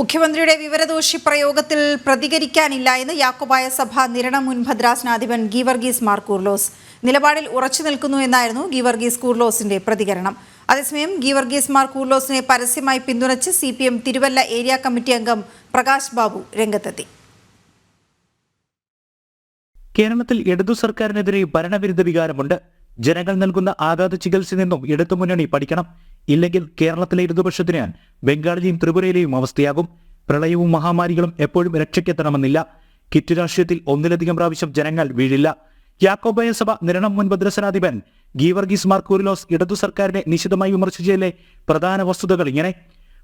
മുഖ്യമന്ത്രിയുടെ വിവരദോഷി പ്രയോഗത്തിൽ പ്രതികരിക്കാനില്ല എന്ന് യാക്കോബായ സഭ നിരണ മുൻ ഭദ്രാസനാധിപൻ ഗീവർഗീസ് മാർ കൂർലോസ് നിലപാടിൽ ഉറച്ചു നിൽക്കുന്നു എന്നായിരുന്നു ഗീവർഗീസ് കൂർലോസിന്റെ പ്രതികരണം. അതേസമയം ഗീവർഗീസ് മാർ കൂർലോസിനെ പരസ്യമായി പിന്തുണച്ച് C P M Thiruvalla area committee അംഗം പ്രകാശ് ബാബു രംഗത്തെത്തി. കേരളത്തിൽ ഇടതു സർക്കാരിനെതിരെ ഭരണവിരുദ്ധ വികാരമുണ്ട്. ജനങ്ങൾ നൽകുന്ന ആഘാത ചികിത്സയിൽ നിന്നും ഇടതുമുന്നണി പഠിക്കണം. ഇല്ലെങ്കിൽ കേരളത്തിലെ ഇടതുപക്ഷത്തിന് ബംഗാളിലെയും ത്രിപുരയിലെയും അവസ്ഥയാകും. പ്രളയവും മഹാമാരികളും എപ്പോഴും രക്ഷയ്ക്കെത്തണമെന്നില്ല കിറ്റ് രാഷ്ട്രീയത്തിൽ ഒന്നിലധികം പ്രാവശ്യം ജനങ്ങൾ വീഴില്ല. യാക്കോബായ സഭ നിരണം മുൻ ഭദ്രസനാധിപൻ ഗീവർഗീസ് മാർക്കൂരിലോസ് ഇടതു സർക്കാരിനെ നിശിതമായി വിമർശിച്ചതിലെ പ്രധാന വസ്തുതകൾ ഇങ്ങനെ.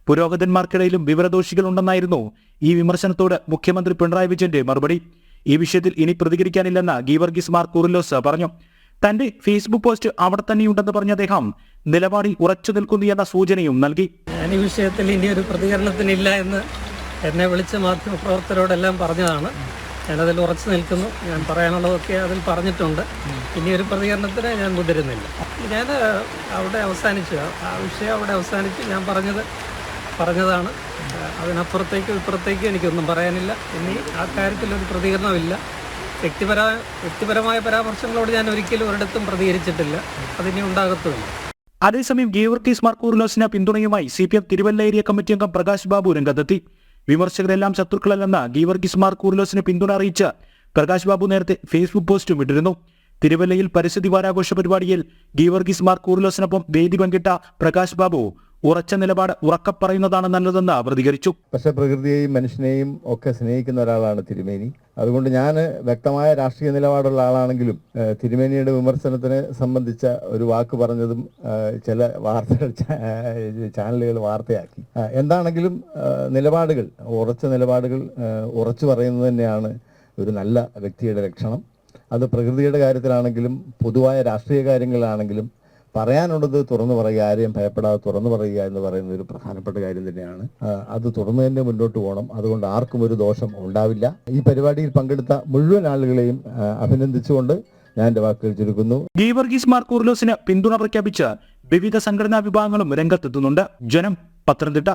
പുരോഗതന്മാർക്കിടയിലും വിവരദോഷികളുണ്ടെന്നായിരുന്നു ഈ വിമർശനത്തോട് മുഖ്യമന്ത്രി പിണറായി വിജയന്റെ മറുപടി. ഈ വിഷയത്തിൽ ഇനി പ്രതികരിക്കാനില്ലെന്ന് ഗീവർഗീസ് മാർക്കൂറിലോസ് പറഞ്ഞു. തന്റെ ഫേസ്ബുക്ക് പോസ്റ്റ് അവിടെ തന്നെയുണ്ടെന്ന് പറഞ്ഞ അദ്ദേഹം നിലപാടിൽ ഉറച്ചു നിൽക്കുന്നു എന്ന സൂചനയും നൽകി. ഞാൻ ഈ വിഷയത്തിൽ ഇനി ഒരു പ്രതികരണത്തിനില്ല എന്ന് എന്നെ വിളിച്ച മാധ്യമപ്രവർത്തകരോടെല്ലാം പറഞ്ഞതാണ്. ഞാനതിൽ ഉറച്ചു നിൽക്കുന്നു. ഞാൻ പറയാനുള്ളതൊക്കെ അതിൽ പറഞ്ഞിട്ടുണ്ട്. ഇനി ഒരു പ്രതികരണത്തിന് ഞാൻ മുതിരുന്നില്ല. ഞാൻ അവിടെ അവസാനിച്ചു. ആ വിഷയം അവിടെ അവസാനിച്ച് ഞാൻ പറഞ്ഞത് പറഞ്ഞതാണ്. അതിനപ്പുറത്തേക്കും ഇപ്പുറത്തേക്കും എനിക്കൊന്നും പറയാനില്ല. ഇനി ആ കാര്യത്തിൽ ഒരു പ്രതികരണമില്ല. വ്യക്തിപര വ്യക്തിപരമായ പരാമർശങ്ങളോട് ഞാൻ ഒരിക്കലും ഒരിടത്തും പ്രതികരിച്ചിട്ടില്ല. അതിനെ ഉണ്ടാകത്തുമില്ല. അതേസമയം ഗീവർഗീസ് മാർ കൂറിലോസിന് പിന്തുണയുമായി C P M Thiruvalla area committee അംഗം പ്രകാശ് ബാബു രംഗത്തെത്തി. വിമർശകരെല്ലാം ശത്രുക്കളല്ലെന്ന ഗീവർഗീസ് മാർ കൂറിലോസിന് പിന്തുണ അറിയിച്ച പ്രകാശ് ബാബു നേരത്തെ ഫേസ്ബുക്ക് പോസ്റ്റും ഇട്ടിരുന്നു. തിരുവല്ലയിൽ പരിസ്ഥിതി വാരാഘോഷ പരിപാടിയിൽ ഗീവർഗീസ് മാർ കൂറിലോസിനൊപ്പം വേദി പങ്കിട്ട പ്രകാശ് ബാബു ഉറച്ച നിലപാട് ഉറക്കപ്പറയുന്നതാണ് നല്ലതെന്ന് പ്രതികരിച്ചു. പക്ഷെ പ്രകൃതിയെയും മനുഷ്യനെയും ഒക്കെ സ്നേഹിക്കുന്ന ഒരാളാണ് തിരുമേനി. അതുകൊണ്ട് ഞാൻ വ്യക്തമായ രാഷ്ട്രീയ നിലപാടുള്ള ആളാണെങ്കിലും തിരുമേനിയുടെ വിമർശനത്തിനെ സംബന്ധിച്ച ഒരു വാക്ക് പറഞ്ഞതും ചില വാർത്തകൾ ചാനലുകൾ വാർത്തയാക്കി. എന്താണെങ്കിലും നിലപാടുകൾ ഉറച്ച നിലപാടുകൾ ഉറച്ചു പറയുന്നത് തന്നെയാണ് ഒരു നല്ല വ്യക്തിയുടെ ലക്ഷണം. അത് പ്രകൃതിയുടെ കാര്യത്തിലാണെങ്കിലും പൊതുവായ രാഷ്ട്രീയ കാര്യങ്ങളിലാണെങ്കിലും പറയാനുള്ളത് തുറന്നു പറയുക ആരെയും ഭയപ്പെടാതെ തുറന്നു പറയുക എന്ന് പറയുന്ന ഒരു പ്രധാനപ്പെട്ട കാര്യം തന്നെയാണ്. അത് തുറന്നു തന്നെ മുന്നോട്ട് പോകണം. അതുകൊണ്ട് ആർക്കും ഒരു ദോഷം ഉണ്ടാവില്ല. ഈ പരിപാടിയിൽ പങ്കെടുത്ത മുഴുവൻ ആളുകളെയും അഭിനന്ദിച്ചുകൊണ്ട് ഞാൻ എന്റെ വാക്കുകൾ ചുരുക്കുന്നു. ഗീവർഗീസ് മാർ പിന്തുണ പ്രഖ്യാപിച്ച് വിവിധ സംഘടനാ വിഭാഗങ്ങളും രംഗത്തെത്തുന്നുണ്ട്. ജനം പത്തനംതിട്ട.